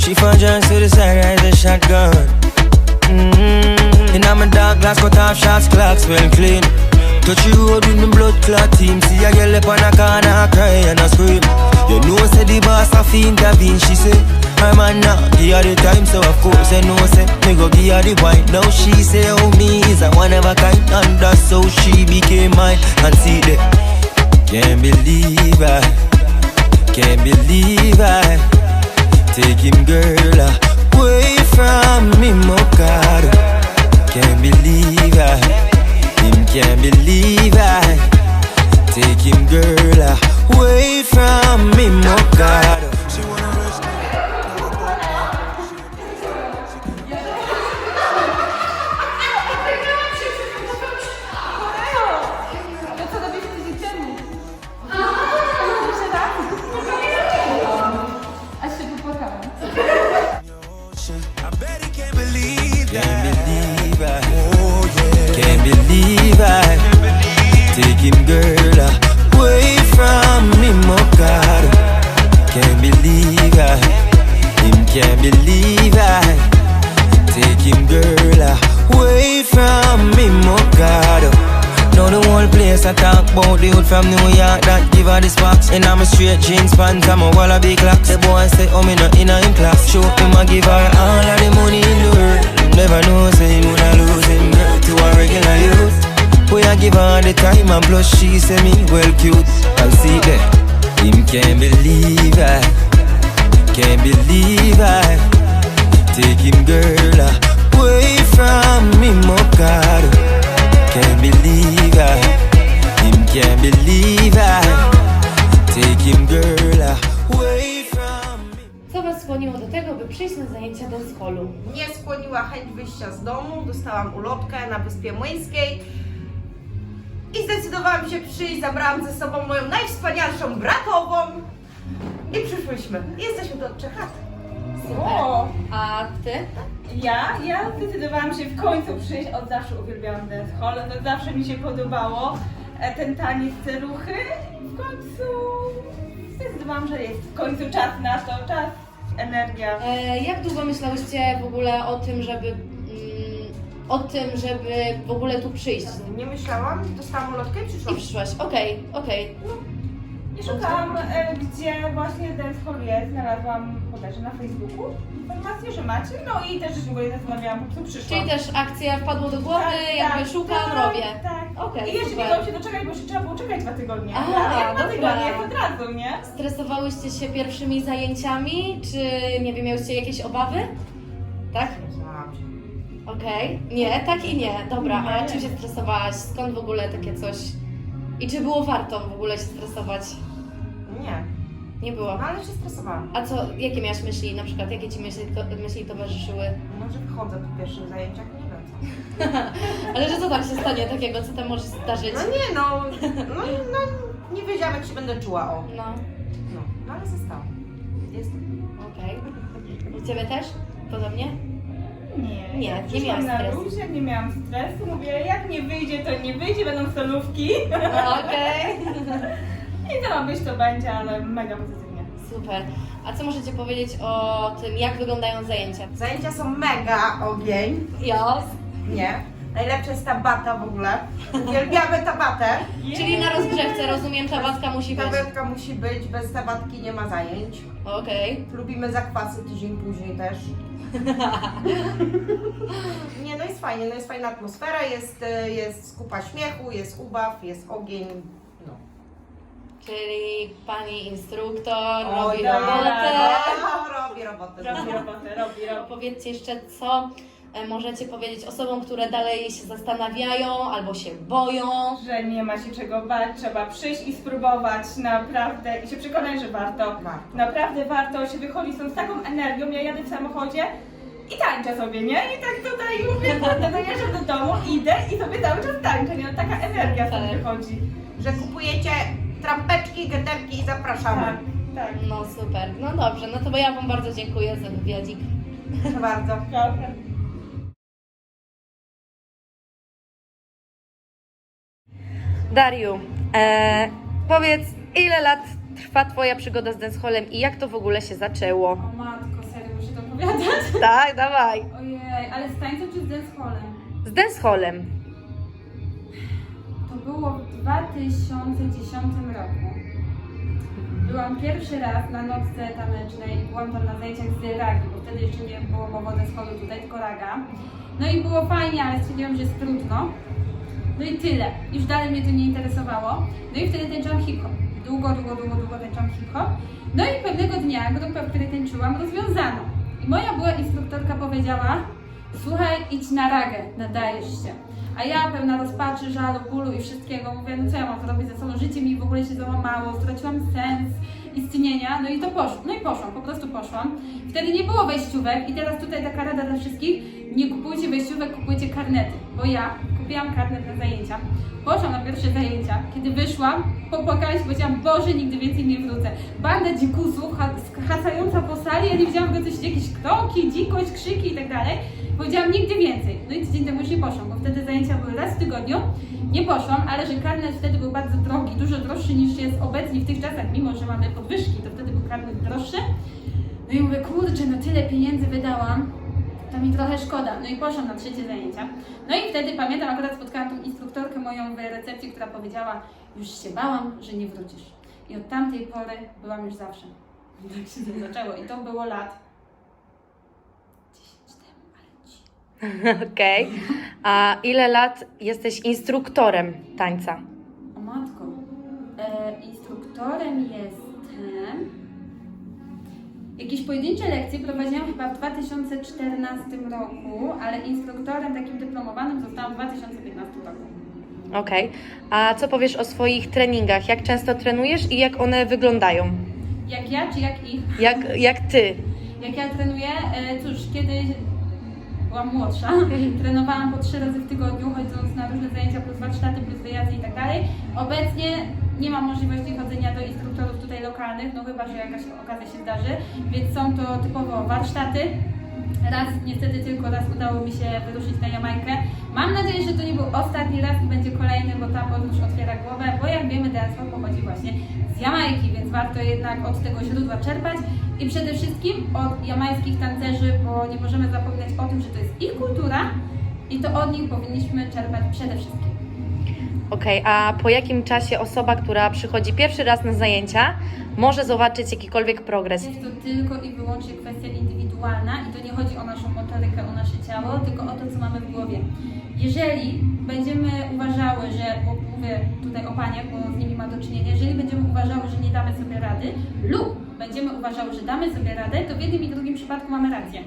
She found John to the side, rise a shotgun. Mm-hmm. In my dark glass, cut off shots, clocks well clean. Touch you road with me blood clot team. See a girl up on a corner, cry and a scream. You know, say the boss have to intervene. She say, her man now, give her the time, so of course I know, say, me go give her the wine. Now she say, oh, me is a one of a kind, and that's how she became mine. And see that, can't believe I, can't believe I. Take him girl ah, away from me, Mokado. Can't believe I, him can't believe I. Take him girl ah, away from me, Mokado. Him girl away from me, Mokado. Can't believe I. Him can't believe I. Take him girl away from me, Mokado. Now the whole place I talk about the youth from New York that give her the sparks And I'm a straight jeans pants, I'm a wallaby clocks The boy say, oh me not in him class Show him I give her all of the money in the world Never know say him woulda lose him girl to a regular youth Boy I give her the time and plus she say me well cute. I see that Him can't believe I Can't believe I Take him girl away from me Mokado Can't believe I Him can't believe I Take him girl away from me. Co Was skłoniło do tego, by przyjść na zajęcia dancehallu? Mnie skłoniła chęć wyjścia z domu, dostałam ulotkę na Wyspie Młyńskiej i zdecydowałam się przyjść, zabrałam ze sobą moją najwspanialszą bratową i przyszłyśmy. Jesteśmy tu od trzech lat. O, A Ty? ja, ja zdecydowałam się w końcu przyjść, od zawsze uwielbiałam dancehall, to zawsze mi się podobało, e, ten taniec, te ruchy. W końcu zdecydowałam, że jest w końcu czas na to, czas, energia. E, jak długo myślałyście w ogóle o tym, żeby... O tym, żeby w ogóle tu przyjść? Nie myślałam, dostałam ulotkę i I przyszłam. przyszłaś, okej, okej. I szukałam, e, gdzie właśnie dancehall jest, znalazłam bodajże na Facebooku informację, że macie, no i też w ogóle nie zastanawiałam, po co przyszłam. Czyli też akcja wpadła do głowy, jakby szukam, tak, robię. Tak. Okej, I jeszcze nie super. mogłam się doczekać, bo jeszcze trzeba było czekać dwa tygodnie. A dwa dobra. tygodnie od razu, nie? Stresowałyście się pierwszymi zajęciami, czy nie wiem, miałyście jakieś obawy? Tak? Się. Okej. Nie, tak i nie. Dobra, a czym się stresowałaś? Skąd w ogóle takie coś? I czy było warto w ogóle się stresować? Nie, Nie było. no ale się stresowałam. A co, jakie miałaś myśli, na przykład, jakie ci myśli, to, myśli towarzyszyły? Może wychodzę po pierwszych zajęciach, nie wiem co. Ale że co tam się stanie takiego, co tam może zdarzyć? No nie no, no, no nie wiedziałam jak się będę czuła, o. No, No, no ale zostałam. Jestem. okej. U Ciebie też? Podobnie? Nie, Nie, ja nie przyszłam miałaś na stresu. luzie, nie miałam stresu, mówię, jak nie wyjdzie, to nie wyjdzie, będą solówki. Okej. I co ma być, to będzie, ale mega pozytywnie. Super. A co możecie powiedzieć o tym, jak wyglądają zajęcia? Zajęcia są mega ogień. Jas. Nie. Najlepsza jest tabata w ogóle. Uwielbiamy tabatę. Czyli na rozgrzewce, rozumiem, tabatka musi być. Tabatka musi być, bez tabatki nie ma zajęć. Okej. Lubimy zakwasy tydzień później też. Nie, no jest fajnie, no jest fajna atmosfera, jest, y, jest kupa śmiechu, jest ubaw, jest ogień. No. Czyli pani instruktor Oj, robi dobra, robotę. No, robi robotę. Robi robotę, robi, robi. Powiedzcie jeszcze, co e, możecie powiedzieć osobom, które dalej się zastanawiają albo się boją. Że nie ma się czego bać, trzeba przyjść i spróbować naprawdę i się przekonać, że warto. Warto. Naprawdę warto się wychodzi stąd z taką energią. Ja jadę w samochodzie i tańczę sobie, nie? I tak tutaj mówię, kurde, dojeżdżam do domu, idę i sobie cały czas tańczę, nie? Taka energia stąd Tak. wychodzi. Że kupujecie trampeczki, geterki i zapraszamy. Tak, tak. No super, no dobrze, no to ja Wam bardzo dziękuję za wywiadzik. Proszę bardzo. Dobra. Dariu, e, powiedz, ile lat trwa Twoja przygoda z dancehallem i jak to w ogóle się zaczęło? O matko, serio, muszę to opowiadać? Tak, dawaj. Ojej, ale z tańcem czy z dancehallem? Z dancehallem. To było w 2010 roku. Byłam pierwszy raz na nocce tanecznej, byłam tam na zajęciach z ragi, bo wtedy jeszcze nie było mowy o dancehall tutaj, tylko raga. No i było fajnie, ale stwierdziłam, że jest trudno. No i tyle. Już dalej mnie to nie interesowało. No i wtedy tańczyłam hip-hop. Długo, długo, długo, długo tańczyłam hip-hop. No i pewnego dnia grupę, w której tańczyłam, rozwiązano. I moja była instruktorka powiedziała, słuchaj, idź na ragę, nadajesz się. A ja pełna rozpaczy, żalu, bólu i wszystkiego, mówię, no co ja mam zrobić ze sobą, życie mi w ogóle się załamało, straciłam sens istnienia, no i to poszło, no i poszłam, po prostu poszłam. Wtedy nie było wejściówek i teraz tutaj taka rada dla wszystkich, nie kupujcie wejściówek, kupujcie karnety, bo ja kupiłam karnet na zajęcia, poszłam na pierwsze zajęcia, kiedy wyszłam, popłakałam się, powiedziałam, Boże, nigdy więcej nie wrócę. Banda dzikusów, ha- hacająca po sali, ja nie widziałam go coś, jakieś kroki, dzikość, krzyki i tak dalej. Powiedziałam nigdy więcej. No i tydzień temu już nie poszłam, bo wtedy zajęcia były raz w tygodniu. Nie poszłam, ale że karnet wtedy był bardzo drogi, dużo droższy niż jest obecnie w tych czasach, mimo że mamy podwyżki, to wtedy był karnet droższy. No i mówię, kurczę, no tyle pieniędzy wydałam, to mi trochę szkoda. No i poszłam na trzecie zajęcia. No i wtedy pamiętam, akurat spotkałam tą instruktorkę moją w recepcji, która powiedziała, już się bałam, że nie wrócisz. I od tamtej pory byłam już zawsze. Tak się to zaczęło. I to było lat 10 temu, ale ci. Okej. A ile lat jesteś instruktorem tańca? O matko. E, instruktorem jestem. Jakieś pojedyncze lekcje prowadziłam chyba w 2014 roku, ale instruktorem takim dyplomowanym zostałam w 2015 roku. Okej. A co powiesz o swoich treningach? Jak często trenujesz i jak one wyglądają? Jak ja, czy jak ich? Jak, jak ty? Jak ja trenuję, e, cóż, kiedyś byłam młodsza, trenowałam po trzy razy w tygodniu, chodząc na różne zajęcia, plus warsztaty, plus wyjazdy i tak dalej. Obecnie nie mam możliwości chodzenia do instruktorów tutaj lokalnych, no chyba, że jakaś okazja się zdarzy, więc są to typowo warsztaty. Raz, niestety tylko raz udało mi się wyruszyć na Jamajkę. Mam nadzieję, że to nie był ostatni raz i będzie kolejny, bo ta podróż otwiera głowę, bo jak wiemy, dancehall pochodzi właśnie z Jamajki, więc warto jednak od tego źródła czerpać i przede wszystkim od jamańskich tancerzy, bo nie możemy zapominać o tym, że to jest ich kultura i to od nich powinniśmy czerpać przede wszystkim. Okej, a po jakim czasie osoba, która przychodzi pierwszy raz na zajęcia, może zobaczyć jakikolwiek progres? Jest to tylko i wyłącznie kwestia indywidualna i to nie chodzi o naszą motorykę, o nasze ciało, tylko o to, co mamy w głowie. Jeżeli będziemy uważały, że, bo mówię tutaj o paniach, bo z nimi ma do czynienia, jeżeli będziemy uważały, że nie damy sobie rady lub będziemy uważały, że damy sobie radę, to w jednym i drugim przypadku mamy rację.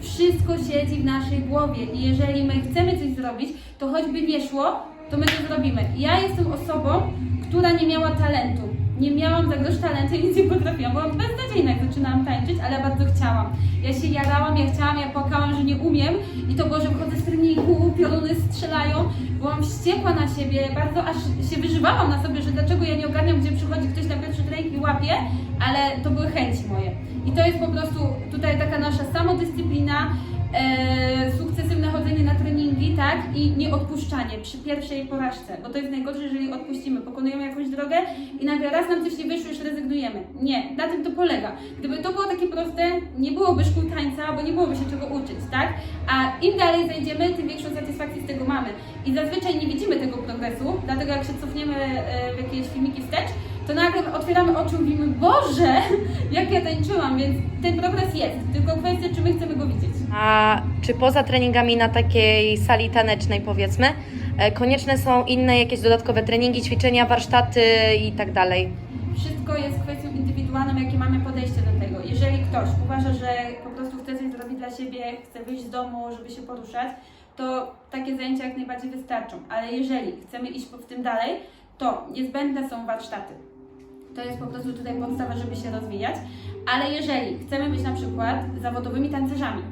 Wszystko siedzi w naszej głowie i jeżeli my chcemy coś zrobić, to choćby nie szło, to my to zrobimy. Ja jestem osobą, która nie miała talentu. Nie miałam grosz talentu i nic nie potrafiłam. Byłam beznadziejna, jak zaczynałam tańczyć, ale bardzo chciałam. Ja się jarałam, ja chciałam, ja płakałam, że nie umiem i to było, że wychodzę z treningu, pioruny strzelają. Byłam wściekła na siebie, bardzo aż się wyżywałam na sobie, że dlaczego ja nie ogarniam, gdzie przychodzi ktoś na pierwszy trening i łapie, ale to były chęci moje. I to jest po prostu tutaj taka nasza samodyscyplina, e, sukcesywne chodzenie na treningi, tak? I nieodpuszczanie przy pierwszej porażce, bo to jest najgorsze, jeżeli odpuścimy, pokonujemy jakąś drogę i nagle raz nam coś nie wyszło, już rezygnujemy. Nie, na tym to polega. Gdyby to było takie proste, nie byłoby szkół tańca, bo nie byłoby się czego uczyć, tak? A im dalej zajdziemy, tym większą satysfakcję z tego mamy. I zazwyczaj nie widzimy tego progresu, dlatego jak się cofniemy e, w jakieś filmiki wstecz, to nagle otwieramy oczy i mówimy, Boże, jak ja tańczyłam, więc ten progres jest, tylko kwestia, czy my chcemy go widzieć. A czy poza treningami na takiej sali tanecznej, powiedzmy, e, konieczne są inne jakieś dodatkowe treningi, ćwiczenia, warsztaty i tak dalej? Wszystko jest kwestią indywidualną, jakie mamy podejście do tego. Jeżeli ktoś uważa, że po prostu chce coś zrobić dla siebie, chce wyjść z domu, żeby się poruszać, to takie zajęcia jak najbardziej wystarczą. Ale jeżeli chcemy iść w tym dalej, to niezbędne są warsztaty. To jest po prostu tutaj podstawa, żeby się rozwijać. Ale jeżeli chcemy być na przykład zawodowymi tancerzami,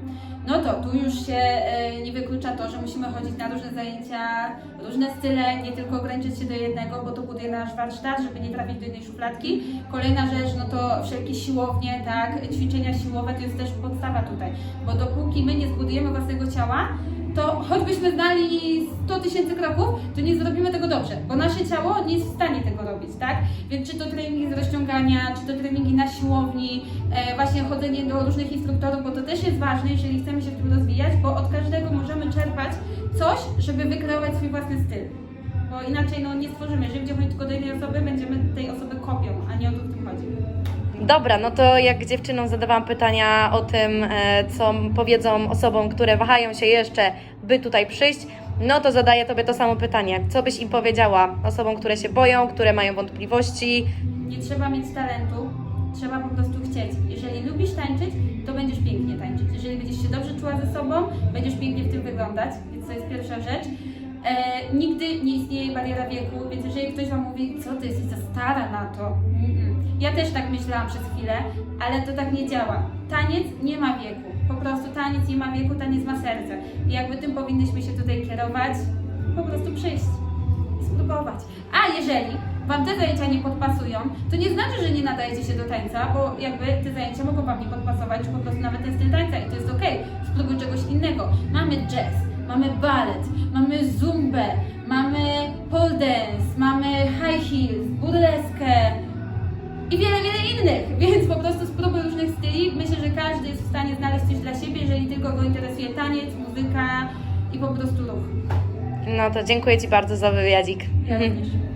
no to tu już się e, nie wyklucza to, że musimy chodzić na różne zajęcia, różne style, nie tylko ograniczyć się do jednego, bo to buduje nasz warsztat, żeby nie trafić do jednej szufladki. Kolejna rzecz, no to wszelkie siłownie, tak, ćwiczenia siłowe to jest też podstawa tutaj, bo dopóki my nie zbudujemy własnego ciała, to choćbyśmy znali 100 tysięcy kroków, to nie zrobimy tego dobrze, bo nasze ciało nie jest w stanie tego robić, tak? Więc czy to treningi z rozciągania, czy to treningi na siłowni, e, właśnie chodzenie do różnych instruktorów, bo to też jest ważne, jeżeli chcemy się w tym rozwijać, bo od każdego możemy czerpać coś, żeby wykreować swój własny styl. Bo inaczej no, nie stworzymy. Jeżeli będziemy chodzić tylko do jednej osoby, będziemy tej osoby kopią, a nie o to w tym chodzi. Dobra, no to jak dziewczynom zadawałam pytania o tym, e, co powiedzą osobom, które wahają się jeszcze, by tutaj przyjść, no to zadaję Tobie to samo pytanie. Co byś im powiedziała osobom, które się boją, które mają wątpliwości? Nie trzeba mieć talentu, trzeba po prostu chcieć. Jeżeli lubisz tańczyć, to będziesz pięknie tańczyć. Jeżeli będziesz się dobrze czuła ze sobą, będziesz pięknie w tym wyglądać, więc to jest pierwsza rzecz. E, nigdy nie istnieje bariera wieku, więc jeżeli ktoś Wam mówi, co Ty jesteś za stara na to, Mm-mm. ja też tak myślałam przez chwilę, ale to tak nie działa. Taniec nie ma wieku. Po prostu taniec nie ma wieku, taniec ma serce. I jakby tym powinnyśmy się tutaj kierować, po prostu przyjść i spróbować. A jeżeli Wam te zajęcia nie podpasują, to nie znaczy, że nie nadajecie się do tańca, bo jakby te zajęcia mogą Wam nie podpasować, czy po prostu nawet ten styl tańca i to jest okej. Spróbuj czegoś innego. Mamy jazz, mamy balet, mamy zumbę, mamy pole dance, mamy high heels, burleskę i wiele, wiele innych, więc po prostu spróbuj różnych styli. Myślę, że każdy jest w stanie znaleźć coś dla siebie, jeżeli tylko go interesuje taniec, muzyka i po prostu ruch. No to dziękuję Ci bardzo za wywiadzik. Ja również.